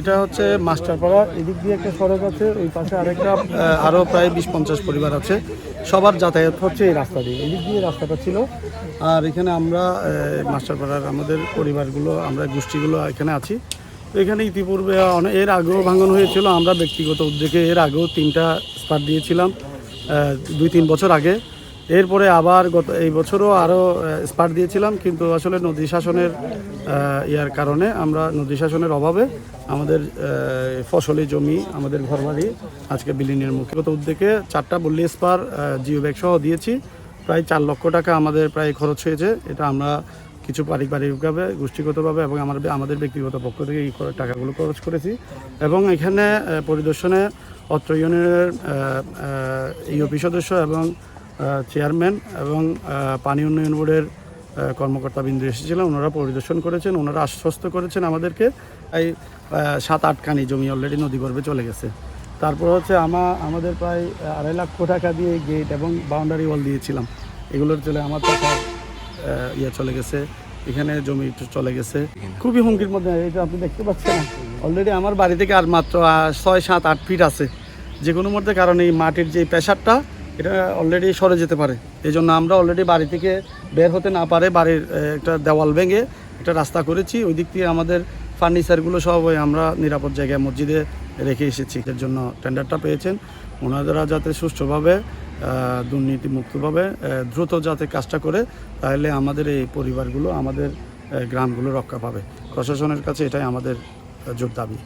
এটা হচ্ছে মাস্টারপাড়া এদিক দিয়ে একটা সড়ক আছে ওই পাশে আরেকটা আহ, আরও প্রায় বিশ পঞ্চাশ পরিবার আছে। সবার যাতায়াত হচ্ছে এই রাস্তা দিয়ে এদিক দিয়ে রাস্তাটা ছিল। আর এখানে আমরা মাস্টারপাড়ার আমাদের পরিবারগুলো আমরা গোষ্ঠীগুলো এখানে আছি। এখানে ইতিপূর্বে অনেক এর আগেও ভাঙন হয়েছিল আমরা ব্যক্তিগত উদ্যোগে এর আগেও তিনটা স্পাট দিয়েছিলাম দুই তিন বছর আগে। এরপরে আবার গত এই বছরও আরও স্পাট দিয়েছিলাম, কিন্তু আসলে নদী শাসনের ইয়ার কারণে আমরা নদী শাসনের অভাবে আমাদের ফসলি জমি, আমাদের ঘরবাড়ি আজকে বিলীনের মুখে। গত উদ্যোগে চারটা বল্লি স্পার জিও ব্যাগ সহ দিয়েছি। প্রায় চার লক্ষ টাকা আমাদের প্রায় খরচ হয়েছে। এটা আমরা কিছু পারিবারিকভাবে, গোষ্ঠীগতভাবে এবং আমার আমাদের ব্যক্তিগত পক্ষ থেকে এই টাকাগুলো খরচ করেছি। এবং এখানে পরিদর্শনে অত্র ইউনিয়নের ইউপি সদস্য এবং চেয়ারম্যান এবং পানি উন্নয়ন বোর্ডের আহ, কর্মকর্তা বিন্দু এসেছিলেন। ওনারা পরিদর্শন করেছেন ওনারা আশ্বস্ত করেছেন আমাদেরকে এই সাত আটখানি জমি অলরেডি নদীগর্ভে চলে গেছে। তারপর হচ্ছে আমা আমাদের প্রায় আড়াই লক্ষ টাকা দিয়ে গেট এবং বাউন্ডারি ওয়াল দিয়েছিলাম। এগুলোর চলে আমার টাকা ইয়ে চলে গেছে। এখানে জমি চলে গেছে। খুবই হুমকির মধ্যে এটা আপনি দেখতে পাচ্ছেন অলরেডি আমার বাড়ি থেকে আর মাত্র ছয় সাত আট ফিট আছে। যে কোনো মধ্যে কারণ এই মাটির যে প্রেশারটা এটা অলরেডি সরে যেতে পারে। এই জন্য আমরা অলরেডি বাড়ি থেকে বের হতে না পারে বাড়ির একটা দেওয়াল ভেঙে একটা রাস্তা করেছি। ওই দিক দিয়ে আমাদের ফার্নিচারগুলো সব ওই আমরা নিরাপদ জায়গায় মসজিদে রেখে এসেছি। এর জন্য টেন্ডারটা পেয়েছেন। ওনারা যাতে সুষ্ঠুভাবে দুর্নীতিমুক্তভাবে দ্রুত যাতে কাজটা করে, তাহলে আমাদের এই পরিবারগুলো আমাদের গ্রামগুলো রক্ষা পাবে। প্রশাসনের কাছে এটাই আমাদের জোর দাবি।